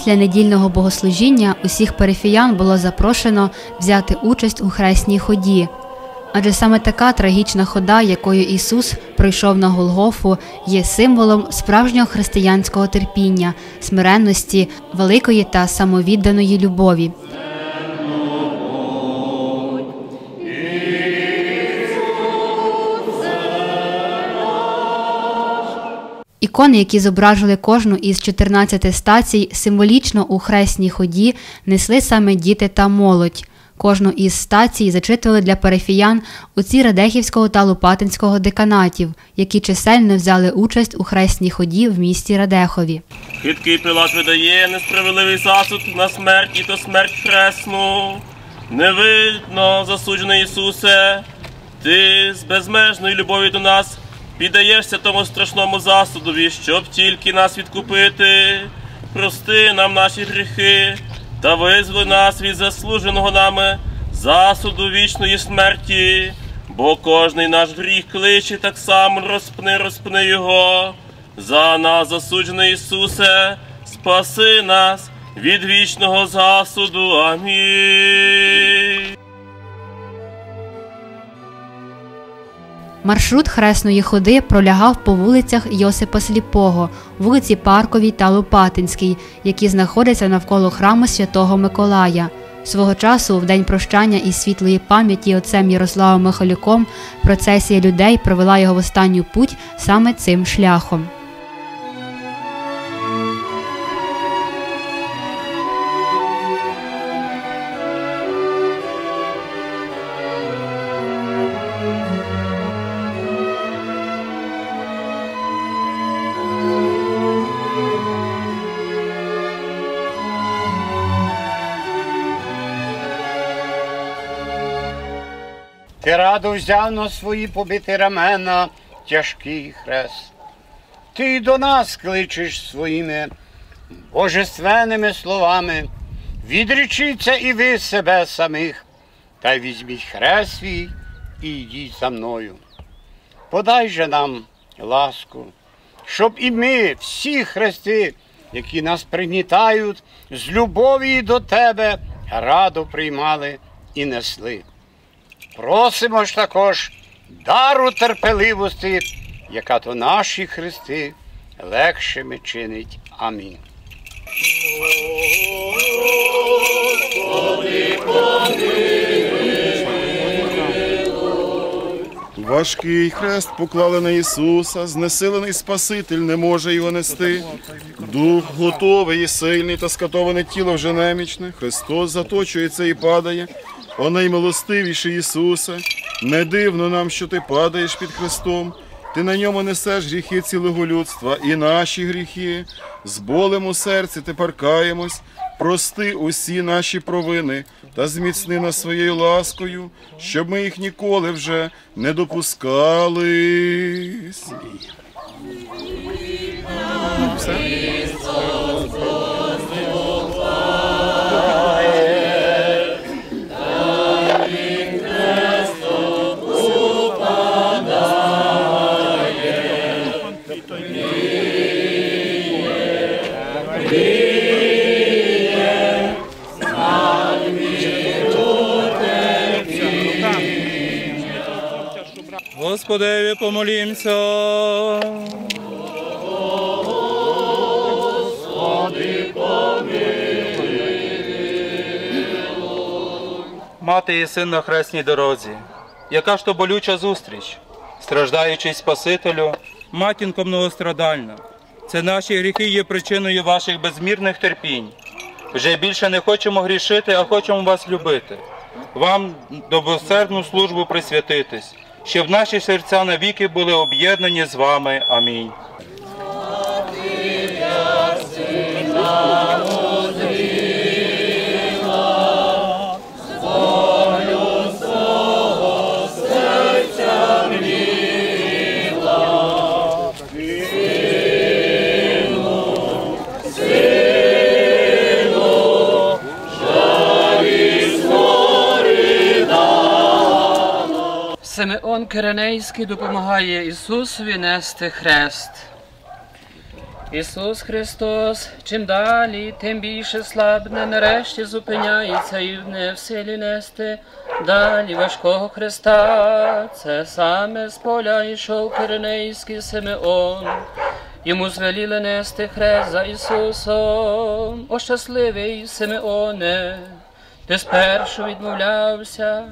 Після недільного богослужіння усіх перифіян було запрошено взяти участь у хресній ході. Адже саме така трагічна хода, якою Ісус пройшов на Голгофу, є символом справжнього християнського терпіння, смиренності, великої та самовідданої любові. Ікони, які зображували кожну із 14 стацій, символічно у хресній ході несли саме діти та молодь. Кожну із стацій зачитували для парафіян отці Радехівського та Лопатинського деканатів, які чисельно взяли участь у хресній ході в місті Радехові. Хиткий Пилат видає несправедливий засуд на смерть і то смерть хресну. Невидно, засуджений Ісусе, Ти з безмежної любові до нас піддаєшся тому страшному засудові, щоб тільки нас відкупити. Прости нам наші гріхи та визволи нас від заслуженого нами засуду вічної смерті, бо кожний наш гріх кличе так само розпни, розпни його. За нас, засуджений Ісусе, спаси нас від вічного засуду. Амінь. Маршрут хресної ходи пролягав по вулицях Йосипа Сліпого, вулиці Парковій та Лопатинській, які знаходяться навколо храму Святого Миколая. Свого часу, в день прощання із світлої пам'яті отцем Ярославом Михалюком, процесія людей провела його в останню путь саме цим шляхом. Ти радо взяв на свої побиті рамена тяжкий хрест. Ти до нас кличеш своїми божественними словами. Відречіться і ви себе самих, та й візьміть хрест свій і йдіть за мною. Подай же нам ласку, щоб і ми, всі хрести, які нас пригнітають, з любові до тебе радо приймали і несли. Просимо ж також дару терпеливості, яка то наші хрести легшими чинить. Амінь. Важкий хрест поклали на Ісуса, знесилений Спаситель не може його нести. Дух готовий і сильний, та скатоване тіло вже немічне. Христос заточується і падає. О наймилостивіший Ісусе, не дивно нам, що ти падаєш під Христом. Ти на ньому несеш гріхи цілого людства і наші гріхи. З болем у серці тепер каємось. Прости усі наші провини та зміцни нас своєю ласкою, щоб ми їх ніколи вже не допускались. Господеві помолімся. Мати і син на хресній дорозі, яка ж то болюча зустріч, страждаючий Спасителю, матінко многострадальна. Це наші гріхи є причиною ваших безмірних терпінь. Вже більше не хочемо грішити, а хочемо вас любити. Вам добросердну службу присвятитись, щоб наші серця навіки були об'єднані з вами. Амінь. Симеон Киренейський допомагає Ісусові нести хрест. Ісус Христос, чим далі, тим більше слабне, нарешті зупиняється і не в силі нести далі важкого Христа. Це саме з поля ішов Киринейський Симеон. Йому звеліли нести хрест за Ісусом. О щасливий Симеоне, ти спершу відмовлявся,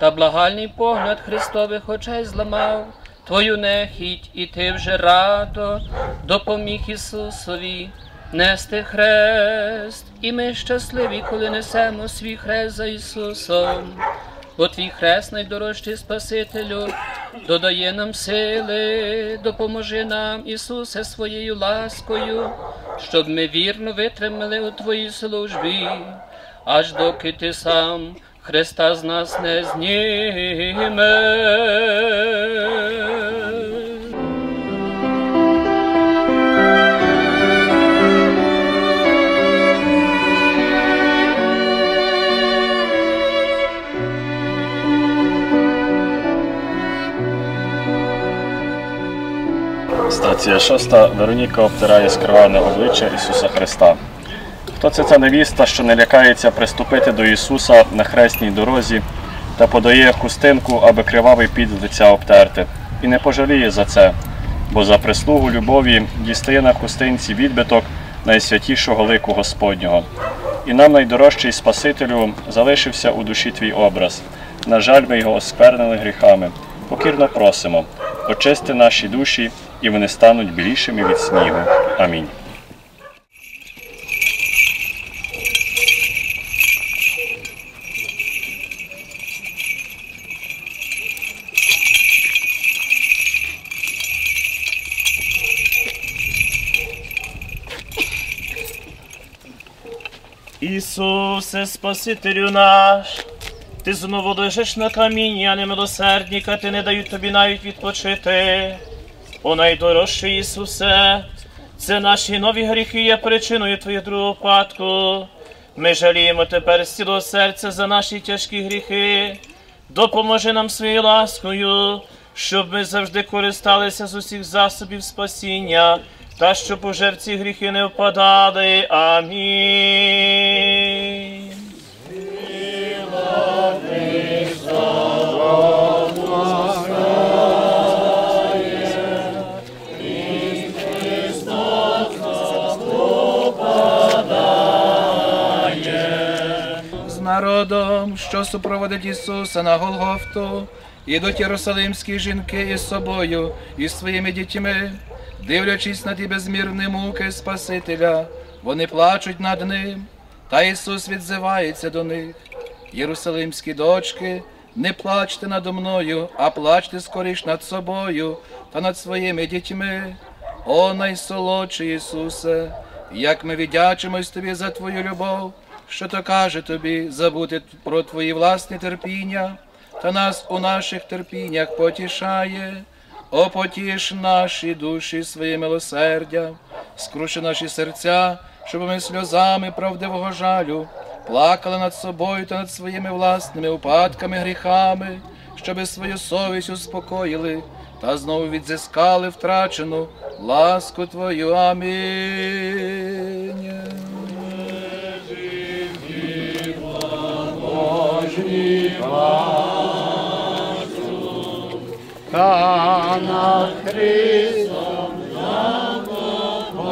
та благальний погляд Христових очей зламав. Твою нехідь, і ти вже радо допоміг Ісусові нести хрест, і ми щасливі, коли несемо свій хрест за Ісусом. Бо твій хрест найдорожчий Спасителю, додає нам сили, допоможи нам, Ісусе, своєю ласкою, щоб ми вірно витримали у Твоїй службі, аж доки ти сам Христа з нас не знімеш. Стація шоста. Вероніка обтирає скриване обличчя Ісуса Христа. Хто це ця невіста, що не лякається приступити до Ісуса на хресній дорозі та подає хустинку, аби кривавий під лиця обтерти, і не пожаліє за це, бо за прислугу любові дістає на хустинці відбиток найсвятішого лику Господнього. І нам, найдорожчий Спасителю, залишився у душі твій образ. На жаль, ми його осквернили гріхами. Покірно просимо, очисти наші душі, і вони стануть білішими від снігу. Амінь. Ісусе, Спасителю наш, ти знову лежиш на камінні, а немилосердніка, ти не дають тобі навіть відпочити. О найдорожчий Ісусе, це наші нові гріхи є причиною Твоєї другого падку. Ми жаліємо тепер з цілого серця за наші тяжкі гріхи. Допоможи нам своєю ласкою, щоб ми завжди користалися з усіх засобів спасіння, та щоб у жерці гріхи не впадали. Амінь. Що супроводить Ісуса на Голгофту, ідуть єрусалимські жінки із собою і своїми дітьми, дивлячись на ті безмірні муки Спасителя, вони плачуть над ним, та Ісус відзивається до них. Єрусалимські дочки, не плачте надо мною, а плачте скоріш над собою та над своїми дітьми. О найсолодший Ісусе, як ми віддячимось Тобі за Твою любов, що то каже тобі забути про Твої власні терпіння, та нас у наших терпіннях потішає. О, потіш наші душі своє милосердя, скруши наші серця, щоб ми сльозами правдивого жалю плакали над собою та над своїми власними упадками, гріхами, щоби свою совість успокоїли та знову відзискали втрачену ласку Твою. Амінь. Та над Христом заплачу.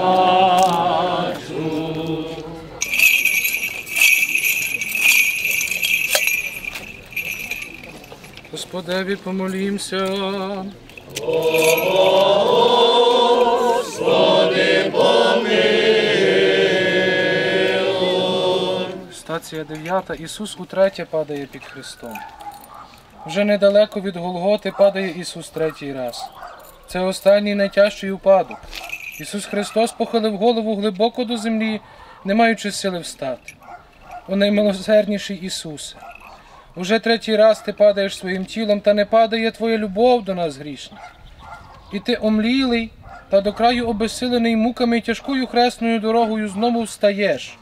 Господеві помолімся. 9. Ісус утретє падає під Христом. Вже недалеко від Голготи падає Ісус третій раз. Це останній найтяжчий упадок. Ісус Христос похилив голову глибоко до землі, не маючи сили встати. О наймилосердніший Ісусе! Уже третій раз ти падаєш своїм тілом, та не падає твоя любов до нас грішних. І ти омлілий та до краю обесилений муками і тяжкою хресною дорогою знову встаєш,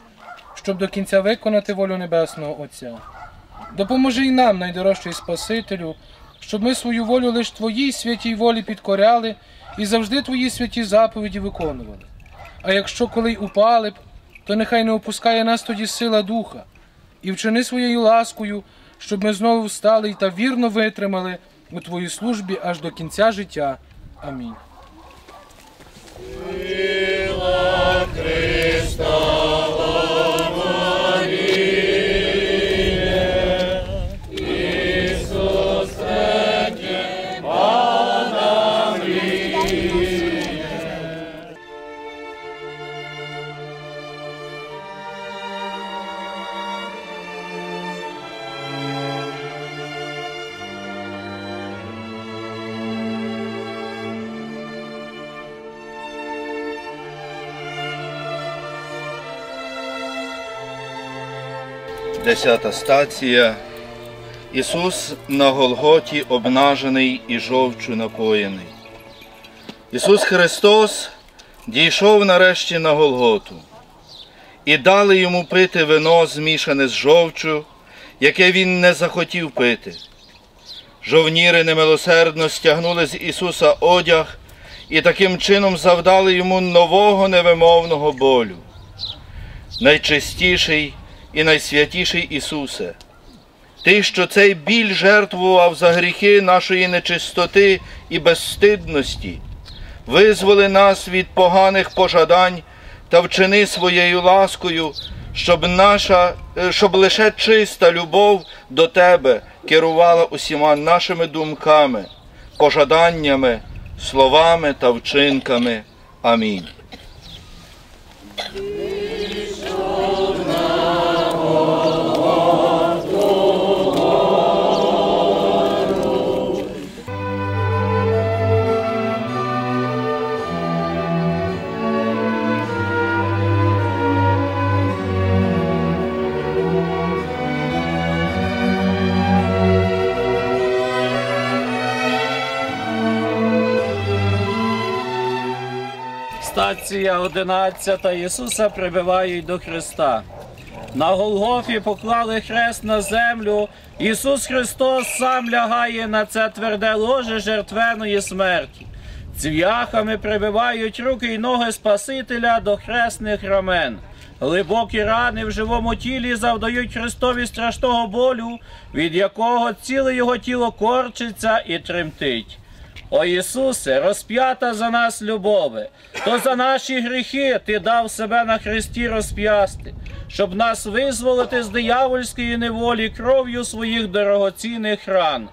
щоб до кінця виконати волю Небесного Отця. Допоможи й нам, найдорожчий Спасителю, щоб ми свою волю лиш Твоїй святій волі підкоряли і завжди Твої святі заповіді виконували. А якщо коли й упали б, то нехай не опускає нас тоді сила духа, і вчини своєю ласкою, щоб ми знову встали та вірно витримали у Твоїй службі аж до кінця життя. Амінь. Десята стація. Ісус на Голготі обнажений і жовчу напоєний. Ісус Христос дійшов нарешті на Голготу, і дали йому пити вино, змішане з жовчу, яке він не захотів пити. Жовніри немилосердно стягнули з Ісуса одяг і таким чином завдали йому нового невимовного болю. Найчистіший і найсвятіший Ісусе, Ти, що цей біль жертвував за гріхи нашої нечистоти і безстидності, визволи нас від поганих пожадань та вчини своєю ласкою, щоб, наша, е, щоб лише чиста любов до Тебе керувала усіма нашими думками, пожаданнями, словами та вчинками. Амінь. Стація 11 Ісуса прибивають до Христа. На Голгофі поклали хрест на землю. Ісус Христос сам лягає на це тверде ложе жертвеної смерті. Цвяхами прибивають руки й ноги Спасителя до хресних рамен. Глибокі рани в живому тілі завдають Христові страшного болю, від якого ціле його тіло корчиться і тремтить. О Ісусе, розп'ята за нас любове, то за наші гріхи Ти дав себе на Христі розп'ясти, щоб нас визволити з диявольської неволі кров'ю своїх дорогоцінних ран.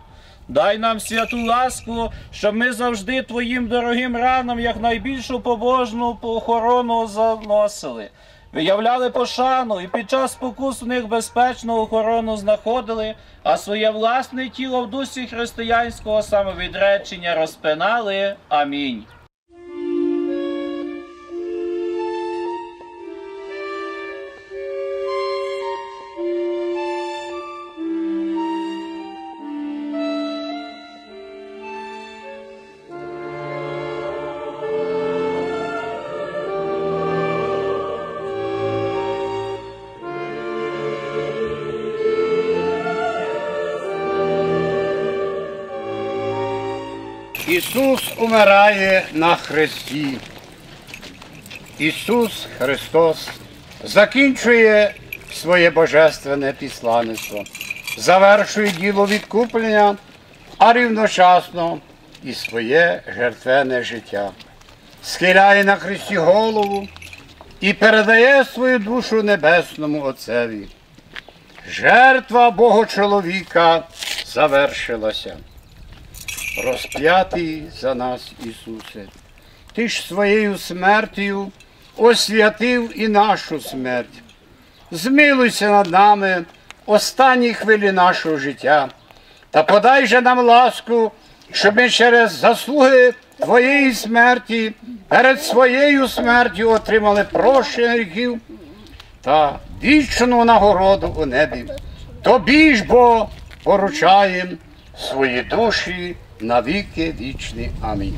Дай нам святу ласку, щоб ми завжди Твоїм дорогим ранам як найбільшу побожну охорону заносили. Виявляли пошану і під час спокус в них безпечну охорону знаходили, а своє власне тіло в дусі християнського самовідречення розпинали. Амінь. Ісус умирає на хресті. Ісус Христос закінчує своє божественне післанництво, завершує діло відкуплення, а рівночасно і своє жертвене життя, схиляє на хресті голову і передає свою душу Небесному Отцеві. Жертва Бога чоловіка завершилася розп'ятий за нас, Ісусе. Ти ж своєю смертю освятив і нашу смерть. Змилуйся над нами останні хвилі нашого життя та подай же нам ласку, щоб ми через заслуги Твоєї смерті перед своєю смертю отримали прощення гріхів та вічну нагороду у небі. Тобі ж бо поручаєм свої душі навіки вічні. Амінь.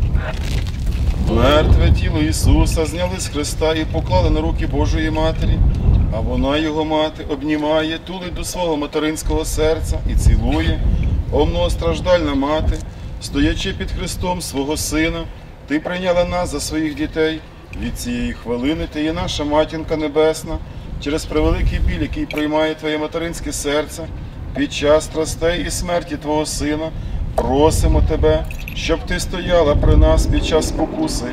Мертве тіло Ісуса зняли з Христа і поклали на руки Божої Матері, а вона його мати обнімає, тулить до свого материнського серця і цілує. О многостраждальна мати, стоячи під Христом свого Сина, ти прийняла нас за своїх дітей Від цієї хвилини ти є наша матінка небесна, через превеликий біль, який приймає твоє материнське серце під час страстей і смерті Твого Сина, просимо тебе, щоб ти стояла при нас під час спокуси,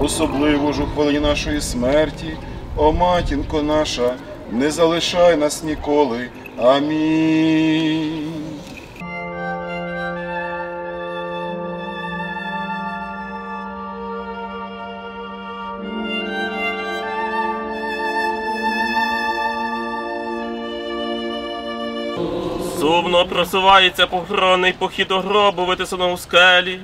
особливо ж у хвилині нашої смерті. О матінко наша, не залишай нас ніколи. Амінь. Сумно просувається похоронний похід гробу, витисаного в скелі,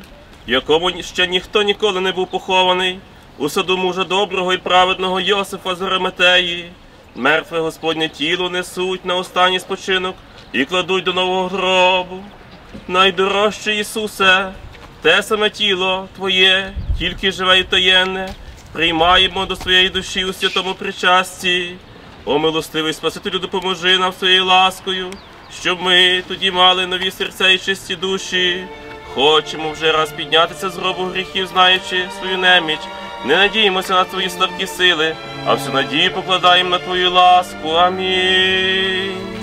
якому ще ніхто ніколи не був похований, у саду мужа доброго і праведного Йосифа з Араметеї. Мертве Господнє тіло несуть на останній спочинок і кладуть до нового гробу. Найдорожче Ісусе, те саме тіло Твоє, тільки живе і таєнне, приймаємо до своєї душі у святому причасті. О, милостивий Спасителю, допоможи нам своєю ласкою, щоб ми тоді мали нові серця і чисті душі. Хочемо вже раз піднятися з гробу гріхів, знаючи свою неміч. Не надіємося на твої слабкі сили, а всю надію покладаємо на твою ласку. Амінь.